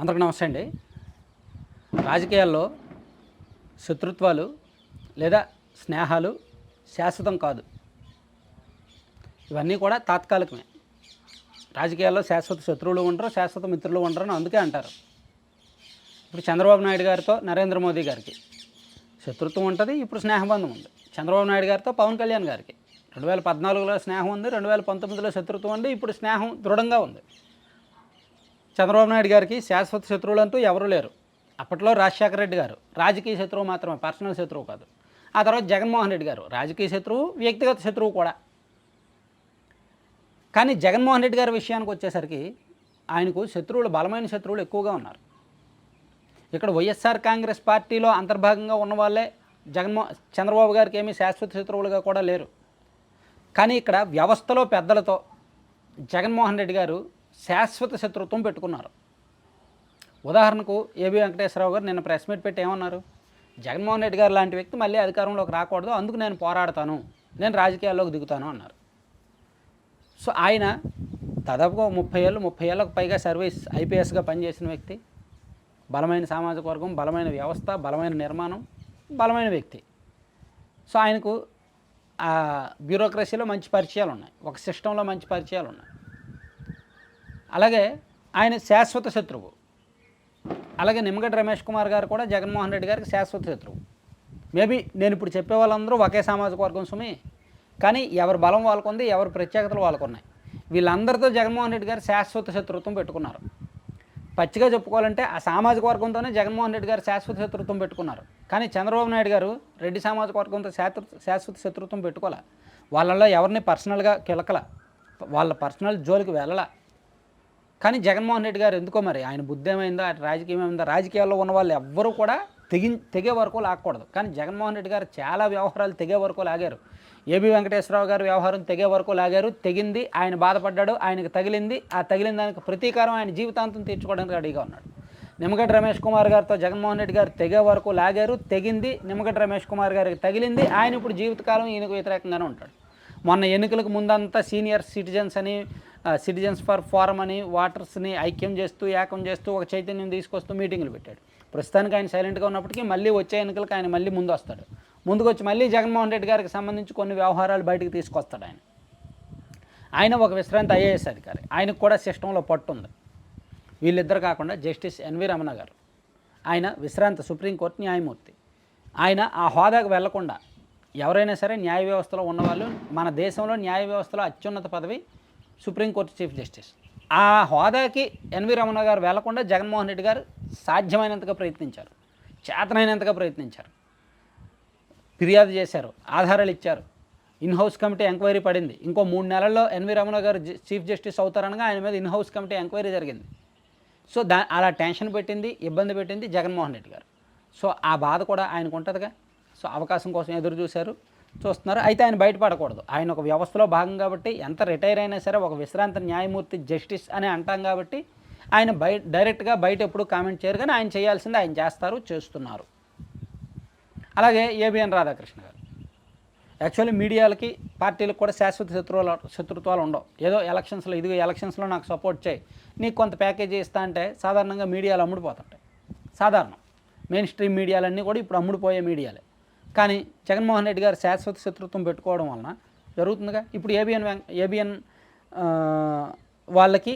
అందరికి నమస్తే అండి. రాజకీయాల్లో శత్రుత్వాలు లేదా స్నేహాలు శాశ్వతం కాదు. ఇవన్నీ కూడా తాత్కాలికమే. రాజకీయాల్లో శాశ్వత శత్రువులు ఉండరు శాశ్వత మిత్రులు ఉండరు అని అందుకే అంటారు. ఇప్పుడు చంద్రబాబు నాయుడు గారితో నరేంద్ర మోదీ గారికి శత్రుత్వం ఉంటుంది ఇప్పుడు స్నేహబంధం ఉంది. చంద్రబాబు నాయుడు గారితో పవన్ కళ్యాణ్ గారికి. రెండు వేల పద్నాలుగులో స్నేహం ఉంది రెండు వేల పంతొమ్మిదిలో శత్రుత్వం ఉంది ఇప్పుడు స్నేహం దృఢంగా ఉంది. చంద్రబాబు నాయుడు గారికి శాశ్వత శత్రువులంటూ ఎవరూ లేరు. అప్పట్లో రాజశేఖర రెడ్డి గారు. రాజకీయ శత్రువు మాత్రమే పర్సనల్ శత్రువు కాదు. ఆ తర్వాత జగన్మోహన్ రెడ్డి గారు. రాజకీయ శత్రువు వ్యక్తిగత శత్రువు కూడా. కానీ జగన్మోహన్ రెడ్డి గారి విషయానికి వచ్చేసరికి ఆయనకు శత్రువులు బలమైన శత్రువులు ఎక్కువగా ఉన్నారు. ఇక్కడ వైఎస్ఆర్ కాంగ్రెస్ పార్టీలో అంతర్భాగంగా ఉన్న వాళ్ళే జగన్మో చంద్రబాబు గారికి ఏమీ శాశ్వత శత్రువులుగా కూడా లేరు. కానీ ఇక్కడ వ్యవస్థలో పెద్దలతో జగన్మోహన్ రెడ్డి గారు శాశ్వత శత్రుత్వం పెట్టుకున్నారు. ఉదాహరణకు ఏబి వెంకటేశ్వరరావు గారు నిన్న ప్రెస్ మీట్ పెట్టి ఏమన్నారు? జగన్మోహన్ రెడ్డి గారు లాంటి వ్యక్తి మళ్ళీ అధికారంలోకి రాకూడదు అందుకు నేను పోరాడతాను నేను రాజకీయాల్లోకి దిగుతాను అన్నారు. సో ఆయన దాదాపుగా ముప్పై ఏళ్ళు ముప్పై ఏళ్ళకు పైగా సర్వీస్ ఐపీఎస్గా పనిచేసిన వ్యక్తి బలమైన సామాజిక వర్గం బలమైన వ్యవస్థ బలమైన నిర్మాణం బలమైన వ్యక్తి. సో ఆయనకు బ్యూరోక్రసీలో మంచి పరిచయాలు ఉన్నాయి ఒక సిస్టంలో మంచి పరిచయాలు ఉన్నాయి అలాగే ఆయన శాశ్వత శత్రువు. అలాగే నిమ్మగడ్డ రమేష్ కుమార్ గారు కూడా జగన్మోహన్ రెడ్డి గారికి శాశ్వత శత్రువు. మేబీ నేను ఇప్పుడు చెప్పే వాళ్ళందరూ ఒకే సామాజిక వర్గం సుమి. కానీ ఎవరి బలం వాళ్ళకుంది ఎవరి ప్రత్యేకతలు వాళ్ళకున్నాయి. వీళ్ళందరితో జగన్మోహన్ రెడ్డి గారు శాశ్వత శత్రుత్వం పెట్టుకున్నారు. పచ్చిగా చెప్పుకోవాలంటే ఆ సామాజిక వర్గంతోనే జగన్మోహన్ రెడ్డి గారు శాశ్వత శత్రుత్వం పెట్టుకున్నారు. కానీ చంద్రబాబు నాయుడు గారు రెడ్డి సామాజిక వర్గంతో శాశ్వత శాశ్వత శత్రుత్వం పెట్టుకోలే. వాళ్ళల్లో ఎవరిని పర్సనల్గా కిలకల. వాళ్ళ పర్సనల్ జోలికి వెళ్ళలే. కానీ జగన్మోహన్ రెడ్డి గారు ఎందుకో మరి? ఆయన బుద్ధి ఏమైందో? ఆయన రాజకీయం ఏమైందో? రాజకీయాల్లో ఉన్న వాళ్ళు ఎవ్వరూ కూడా తెగి తెగే వరకు లాక్కూడదు. కానీ జగన్మోహన్ రెడ్డి గారు చాలా వ్యవహారాలు తెగే వరకు లాగారు. ఏబి వెంకటేశ్వరరావు గారు వ్యవహారం తెగే వరకు లాగారు. తెగింది ఆయన బాధపడ్డాడు ఆయనకు తగిలింది. ఆ తగిలిన దానికి ప్రతీకారం ఆయన జీవితాంతం తీర్చుకోవడానికి రెడీగా ఉన్నాడు. నిమ్మగడ్డ రమేష్ కుమార్ గారితో జగన్మోహన్ రెడ్డి గారు తెగే వరకు లాగారు. తెగింది నిమ్మగడ్డ రమేష్ కుమార్ గారికి తగిలింది. ఆయన ఇప్పుడు జీవితకాలం ఈయనకు వ్యతిరేకంగానే ఉంటాడు. మొన్న ఎన్నికలకు ముందంతా సీనియర్ సిటిజన్స్ అని సిటిజన్స్ ఫర్ ఫారం అని వాటర్స్ని ఐక్యం చేస్తూ ఏకం చేస్తూ ఒక చైతన్యం తీసుకొస్తూ మీటింగులు పెట్టాడు. ప్రస్తుతానికి ఆయన సైలెంట్గా ఉన్నప్పటికీ మళ్ళీ వచ్చే ఎన్నికలకు ఆయన మళ్ళీ ముందు వస్తాడు ముందుకు వచ్చి మళ్ళీ జగన్మోహన్ రెడ్డి గారికి సంబంధించి కొన్ని వ్యవహారాలు బయటకు తీసుకొస్తాడు ఆయన. ఆయన ఒక విశ్రాంతి ఐఏఎస్ అధికారి. ఆయనకు కూడా సిస్టంలో పట్టు ఉంది. వీళ్ళిద్దరు కాకుండా జస్టిస్ ఎన్వి రమణ గారు. ఆయన విశ్రాంత సుప్రీంకోర్టు న్యాయమూర్తి. ఆయన ఆ హోదాకు వెళ్ళకుండా ఎవరైనా సరే న్యాయ వ్యవస్థలో ఉన్నవాళ్ళు మన దేశంలో న్యాయ వ్యవస్థలో అత్యున్నత పదవి సుప్రీంకోర్టు చీఫ్ జస్టిస్. ఆ హోదాకి ఎన్వి రమణ గారు వెళ్ళకుండా జగన్మోహన్ రెడ్డి గారు సాధ్యమైనంతగా ప్రయత్నించారు. చేతనైనంతగా ప్రయత్నించారు. ఫిర్యాదు చేశారు. ఆధారాలు ఇచ్చారు. ఇన్ హౌస్ కమిటీ ఎంక్వైరీ పడింది. ఇంకో మూడు నెలల్లో ఎన్వి రమణ గారు చీఫ్ జస్టిస్ అవుతారనగా ఆయన మీద ఇన్ హౌస్ కమిటీ ఎంక్వైరీ జరిగింది. సో దా అలా టెన్షన్ పెట్టింది ఇబ్బంది పెట్టింది జగన్మోహన్ రెడ్డి గారు. సో ఆ బాధ కూడా ఆయనకు ఉంటుందిగా. సో అవకాశం కోసం ఎదురు చూశారు. చూస్తున్నారు. అయితే ఆయన బయటపడకూడదు. ఆయన ఒక వ్యవస్థలో భాగం కాబట్టి ఎంత రిటైర్ అయినా సరే ఒక విశ్రాంత న్యాయమూర్తి జస్టిస్ అని అంటాం కాబట్టి ఆయన బయట డైరెక్ట్గా బయట ఎప్పుడు కామెంట్ చేయరు. కానీ ఆయన చేయాల్సింది ఆయన చేస్తారు చేస్తున్నారు. అలాగే ఏబిఎన్ రాధాకృష్ణ గారు. యాక్చువల్లీ మీడియాలకి పార్టీలకు కూడా శాశ్వత శత్రువులు శత్రుత్వాలు ఉండవు. ఏదో ఎలక్షన్స్లో ఇదిగో ఎలక్షన్స్లో నాకు సపోర్ట్ చేయి. నీకు కొంత ప్యాకేజీ ఇస్తా అంటే సాధారణంగా మీడియాలు అమ్ముడుపోతుంటాయి. సాధారణం. మెయిన్ స్ట్రీమ్ మీడియాలన్నీ కూడా ఇప్పుడు అమ్ముడుపోయే మీడియాలే. కానీ జగన్మోహన్ రెడ్డి గారు శాశ్వత శత్రుత్వం పెట్టుకోవడం వలన జరుగుతుందిగా. ఇప్పుడు ఏబిఎన్ ఏబిఎన్ వాళ్ళకి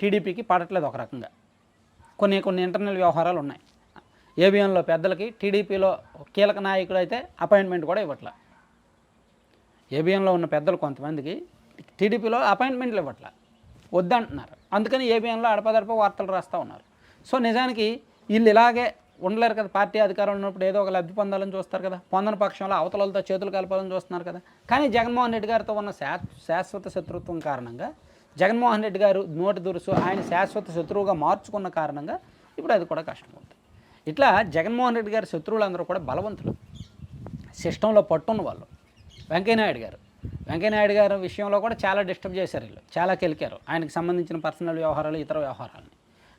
టీడీపీకి పడట్లేదు ఒక రకంగా. కొన్ని కొన్ని ఇంటర్నల్ వ్యవహారాలు ఉన్నాయి. ఏబిఎన్లో పెద్దలకి టీడీపీలో కీలక నాయకుడు అయితే అపాయింట్మెంట్ కూడా ఇవ్వట్లే. ఏబిఎన్లో ఉన్న పెద్దలు కొంతమందికి టీడీపీలో అపాయింట్మెంట్లు ఇవ్వట్లే. వద్దంటున్నారు. అందుకని ఏబిఎన్లో అడపదడప వార్తలు రాస్తూ ఉన్నారు. సో నిజానికి వీళ్ళు ఇలాగే ఉండలేరు కదా. పార్టీ అధికారం ఉన్నప్పుడు ఏదో ఒక లబ్ధి పొందాలని చూస్తారు కదా. పొందని పక్షంలో అవతలతో చేతులు కలపాలని చూస్తున్నారు కదా. కానీ జగన్మోహన్ రెడ్డి గారితో ఉన్న శా శాశ్వత శత్రుత్వం కారణంగా జగన్మోహన్ రెడ్డి గారు నోటి దురుసు ఆయన శాశ్వత శత్రువుగా మార్చుకున్న కారణంగా ఇప్పుడు అది కూడా కష్టమవుతుంది ఇట్లా జగన్మోహన్ రెడ్డి గారి శత్రువులందరూ కూడా బలవంతులు. సిస్టంలో పట్టున్న వాళ్ళు. వెంకయ్యనాయుడు గారు. వెంకయ్యనాయుడు గారి విషయంలో కూడా చాలా డిస్టర్బ్ చేశారు వీళ్ళు. చాలా కెలికారు. ఆయనకు సంబంధించిన పర్సనల్ వ్యవహారాలు ఇతర వ్యవహారాలని.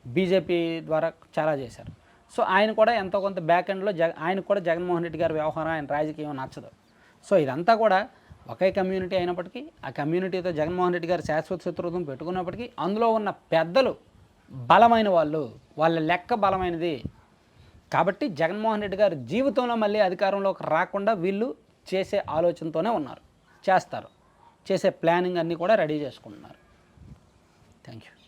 బీజేపీ ద్వారా చాలా చేశారు. సో ఆయన కూడా ఎంతో కొంత బ్యాక్ ఎండ్లో జగ ఆయనకు కూడా జగన్మోహన్ రెడ్డి గారి వ్యవహారం ఆయన రాజకీయం నచ్చదు. సో ఇదంతా కూడా ఒకే కమ్యూనిటీ అయినప్పటికీ ఆ కమ్యూనిటీతో జగన్మోహన్ రెడ్డి గారు శాశ్వత శత్రుత్వం పెట్టుకున్నప్పటికీ అందులో ఉన్న పెద్దలు బలమైన వాళ్ళు వాళ్ళ లెక్క బలమైనది. కాబట్టి జగన్మోహన్ రెడ్డి గారు జీవితంలో మళ్ళీ అధికారంలోకి రాకుండా వీళ్ళు చేసే ఆలోచనతోనే ఉన్నారు చేస్తారు. చేసే ప్లానింగ్ అన్నీ కూడా రెడీ చేసుకుంటున్నారు. Thank you